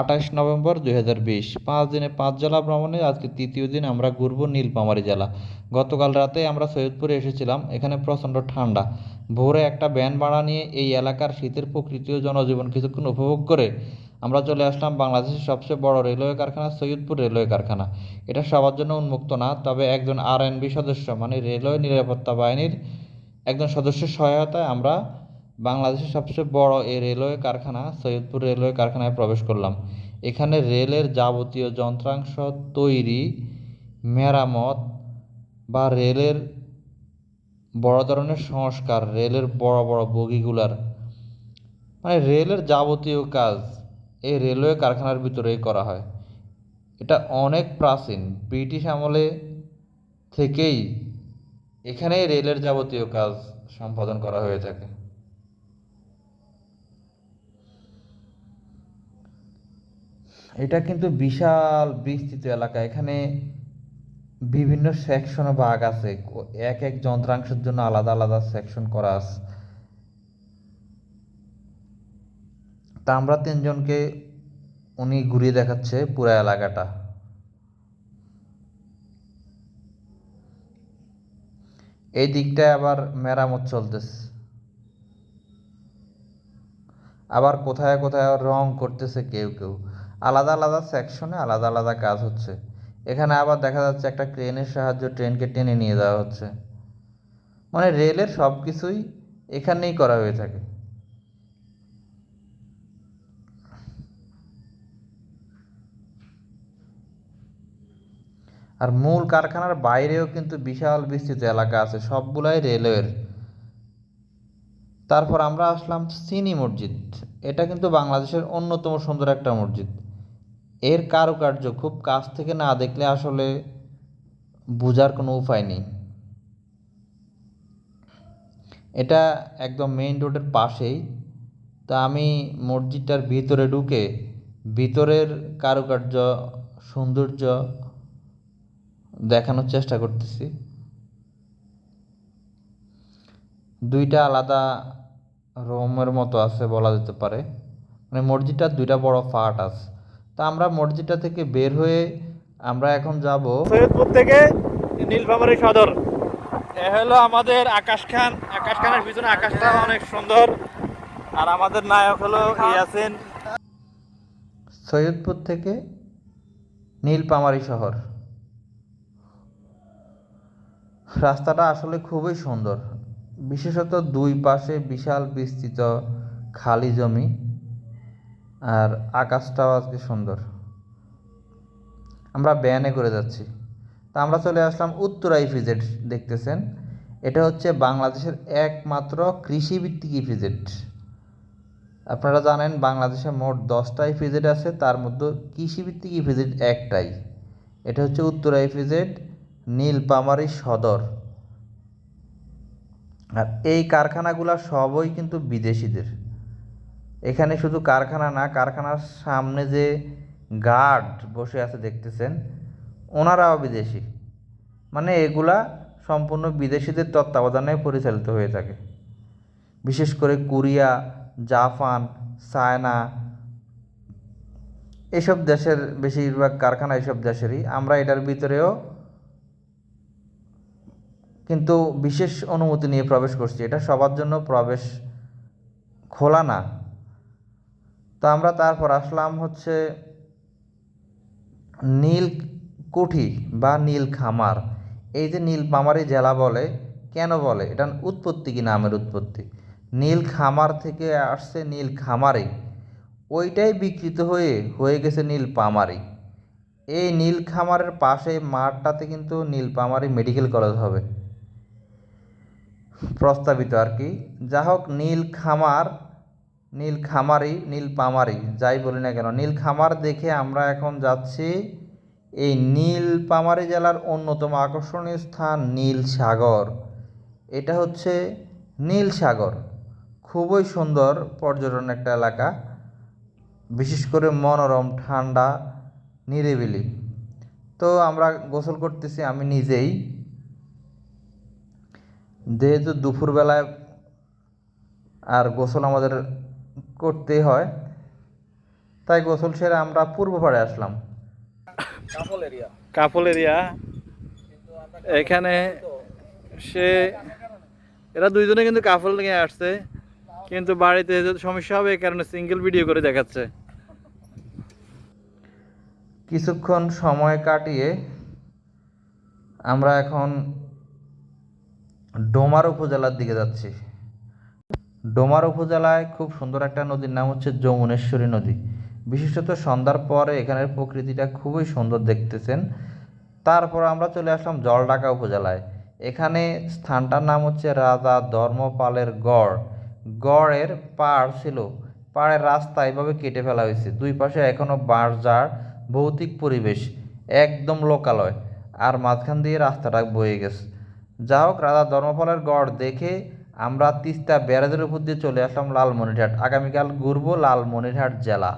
আঠাশ নভেম্বর দুই হাজার বিশ। পাঁচ দিনে পাঁচ জেলা ভ্রমণে আজকে তৃতীয় দিন আমরা ঘুরবো নীলপামারী জেলা। গতকাল রাতে আমরা সৈয়দপুরে এসেছিলাম, এখানে প্রচণ্ড ঠান্ডা। ভোরে একটা ব্যান ভাড়া নিয়ে এই এলাকার শীতের প্রকৃতি ও জনজীবন কিছুক্ষণ উপভোগ করে আমরা চলে আসলাম বাংলাদেশের সবচেয়ে বড় রেলওয়ে কারখানা সৈয়দপুর রেলওয়ে কারখানা। এটা সবার জন্য উন্মুক্ত না, তবে একজন আর সদস্য মানে রেলওয়ে নিরাপত্তা বাহিনীর একজন সদস্যের সহায়তায় আমরা বাংলাদেশের সবচেয়ে বড় এই রেলওয়ে কারখানা সৈয়দপুর রেলওয়ে কারখানায় প্রবেশ করলাম। এখানে রেলের যাবতীয় যন্ত্রাংশ তৈরি, মেরামত বা রেলের বড় ধরনের সংস্কার, রেলের বড় বড় বগিগুলার। মানে রেলের যাবতীয় কাজ এই রেলওয়ে কারখানার ভিতরেই করা হয়। এটা অনেক প্রাচীন। ব্রিটিশ আমলে থেকেই এখানেই রেলের যাবতীয় কাজ সম্পাদন করা হয়ে থাকে। এটা কিন্তু বিশাল বিস্তৃত এলাকা। এখানে বিভিন্ন সেকশনে ভাগ আছে। এক এক যন্ত্রাংশের জন্য আলাদা আলাদা সেকশন করা আছে। তা আমরা তিনজনকে উনি ঘুরিয়ে দেখাচ্ছে পুরো এলাকাটা। এই দিকটায় আবার মেরামত চলতেছে। আবার কোথায় কোথায় রং করতেছে কেউ কেউ। আলাদা আলাদা সেকশনে আলাদা আলাদা কাজ হচ্ছে। এখানে আবার দেখা যাচ্ছে একটা ক্রেনের সাহায্যে ট্রেনকে টেনে নিয়ে যাওয়া হচ্ছে। মানে রেলের সব কিছুই এখানেই করা হয়ে থাকে। আর মূল কারখানার বাইরেও কিন্তু বিশাল বিস্তৃত এলাকা আছে, সবগুলাই রেলওয়ের তারপর আমরা আসলাম সিনি মসজিদ। এটা কিন্তু বাংলাদেশের অন্যতম সুন্দর একটা মসজিদ। এর কারুকার্য খুব কাছ থেকে না দেখলে আসলে বোঝার কোনো উপায় নেই। এটা একদম মেইন রোডের পাশেই। তা আমি মসজিদটার ভিতরে ঢুকে ভিতরের কারুকার্য, সৌন্দর্য দেখানোর চেষ্টা করতেছি। দুইটা আলাদা রুমের মতো আছে বলা যেতে পারে। মানে মসজিদটার দুইটা বড় পার্ট আছে। তা আমরা মসজিদটা থেকে বের হয়ে আমরা এখন যাব সৈয়দপুর থেকে নীলফামারী সদর। এ হলো আমাদের আকাশ খান। আকাশ খানের পিছনে আকাশটা অনেক সুন্দর। আর আমাদের নায়ক হলো ইয়াসিন। সৈয়দপুর থেকে নীলপামারী শহর। রাস্তাটা আসলে খুবই সুন্দর। বিশেষত দুই পাশে বিশাল বিস্তৃত খালি জমি। আর আকাশটাও আজকে সুন্দর। আমরা ব্যানে করে যাচ্ছি। তা আমরা চলে আসলাম উত্তরা ইফিজেড দেখতেছেন। এটা হচ্ছে বাংলাদেশের একমাত্র কৃষিভিত্তিক ইফিজেড। আপনারা জানেন বাংলাদেশে মোট দশটা ইফিজেড আছে, তার মধ্যে কৃষিভিত্তিক ইফিজেড একটাই। এটা হচ্ছে উত্তরা ইফিজেড নীলপামারী সদর। আর এই কারখানাগুলো সবই কিন্তু বিদেশিদের। এখানে শুধু কারখানা না, কারখানার সামনে যে গার্ড বসে আছে দেখতেছেন, ওনারাও বিদেশি। মানে এগুলা সম্পূর্ণ বিদেশিদের তত্ত্বাবধানে পরিচালিত হয়ে থাকে। বিশেষ করে কোরিয়া, জাপান, চায়না, এসব দেশের বেশিরভাগ কারখানা এসব দেশেরই। আমরা এটার ভিতরেও কিন্তু বিশেষ অনুমতি নিয়ে প্রবেশ করছি। এটা সবার জন্য প্রবেশ খোলা না। তো আমরা তারপর আসলাম হচ্ছে নীল কুঠি বা নীল খামার। এই যে নীলপামারি জেলা বলে, কেন বলে? এটা উৎপত্তি কি নামের উৎপত্তি? নীল খামার থেকে আসছে নীল খামারি। ওইটাই বিকৃত হয়ে হয়ে গেছে নীল পামারি। এই নীল খামারের পাশে মাঠটাতে কিন্তু নীলপামারি মেডিকেল কলেজ হবে। প্রস্তাবিত আর কি। যা হোক নীল খামার নীল খামারি, নীল পামারি, যাই বলি না কেন। নীল খামার দেখে আমরা এখন যাচ্ছি এই নীল পামারি জেলার অন্যতম আকর্ষণীয় স্থান নীল সাগর। এটা হচ্ছে নীল সাগর। খুবই সুন্দর পর্যটন একটা এলাকা, বিশেষ করে মনোরম, ঠান্ডা, নিরিবিলি। তো আমরা গোসল করতেছি আমি নিজেই। যেহেতু দুপুরবেলায় আর গোসল আমাদের করতেই হয়। তাই গোসল সেরে আমরা পূর্ব পাড়ে আসলাম। কাপল এরিয়া এখানে সে এরা দুইজনে কিন্তু কাপল নিয়ে আসছে। কিন্তু বাড়িতে সমস্যা হবে এই কারণে সিঙ্গেল ভিডিও করে দেখাচ্ছে। কিছুক্ষণ সময় কাটিয়ে আমরা এখন ডোমার উপজেলার দিকে যাচ্ছি। ডোমার উপজেলায় খুব সুন্দর একটা নদীর নাম হচ্ছে যমুনেশ্বরী নদী। বিশেষত সন্ধ্যার পরে এখানের প্রকৃতিটা খুবই সুন্দর দেখতেছেন। তারপর আমরা চলে আসলাম জলঢাকা উপজেলায়। এখানে স্থানটার নাম হচ্ছে রাজা ধর্মপালের গড়। গড়ের পাড় ছিল, পাড়ের রাস্তা এভাবে কেটে ফেলা হয়েছে। দুই পাশে এখনও বাঁশঝাড় ভৌতিক পরিবেশ, একদম লোকালয়। আর মাঝখান দিয়ে রাস্তাটা বয়ে গেছে। যা হোক রাজা ধর্মপালের গড় দেখে আমরা তিস্তা ব্যারাজের উপর দিয়ে চলে আসলাম লালমনিরহাট। আগামীকাল ঘুরবো লালমনিরহাট জেলা।